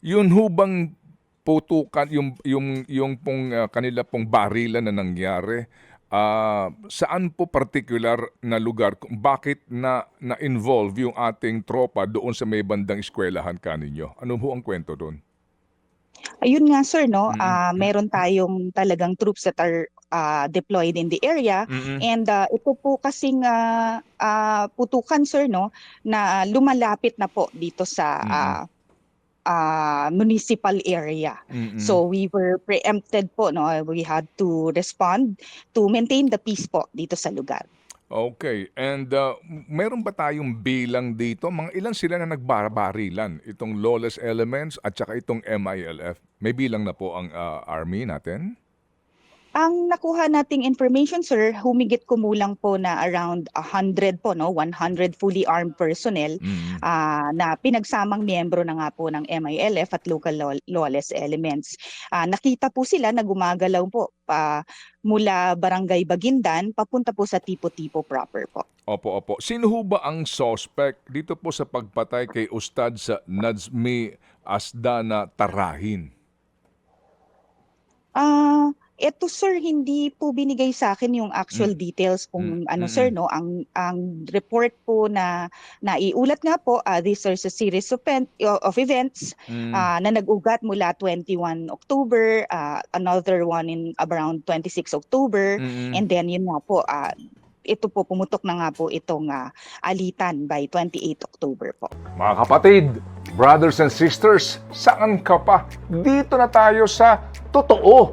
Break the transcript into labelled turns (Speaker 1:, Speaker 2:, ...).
Speaker 1: Yun hubang putukan yung yung yung pong ah, kanila pong barilan na nangyari. ah, saan po particular na lugar kung bakit na na-involve yung ating tropa doon sa may bandang eskwelahan kaninyo? Ano ho ang kwento doon?
Speaker 2: Ayun nga sir no,
Speaker 1: Mm.
Speaker 2: ah, meron tayong talagang troops that are ah, deployed in the area and ah, ito po kasing ah, ah, putukan sir no na lumalapit na po dito sa
Speaker 1: Mm.
Speaker 2: ah, ah, municipal area.
Speaker 1: Mm-mm.
Speaker 2: So we were preempted po no, we had to respond to maintain the peace po dito sa lugar.
Speaker 1: Okay. And uh, meron ba tayong bilang dito? Mga ilan sila na nagbarbarilan? Itong lawless elements at saka itong MILF. May bilang na po ang uh, army natin?
Speaker 2: Ang nakuha nating information sir, humigit kumulang po na around 100 po no, 100 fully armed personnel
Speaker 1: Mm.
Speaker 2: ah, na pinagsamang miyembro na nga po ng MILF at local law- lawless elements. Ah, nakita po sila na gumagalaw po pa mula Barangay Bagindan papunta po sa Tipo-Tipo proper po.
Speaker 1: Opo, opo. Sino ho ba ang suspect dito po sa pagpatay kay Ustad sa Nazmi Asdana Tarahin?
Speaker 2: Ah, eto sir hindi po binigay sa akin yung actual details kung
Speaker 1: Mm,
Speaker 2: ano
Speaker 1: mm,
Speaker 2: sir
Speaker 1: mm.
Speaker 2: no ang ang report po na naiulat nga po ah, these are a series of, event, of events
Speaker 1: Mm.
Speaker 2: ah, na nag-ugat mula 21 October, ah, another one in around 26 October,
Speaker 1: Mm-mm.
Speaker 2: and then yun nga po, ah, ito po pumutok na nga po itong ah, alitan by 28 October po.
Speaker 1: Mga kapatid, brothers and sisters, saan ka pa? Dito na tayo sa totoo.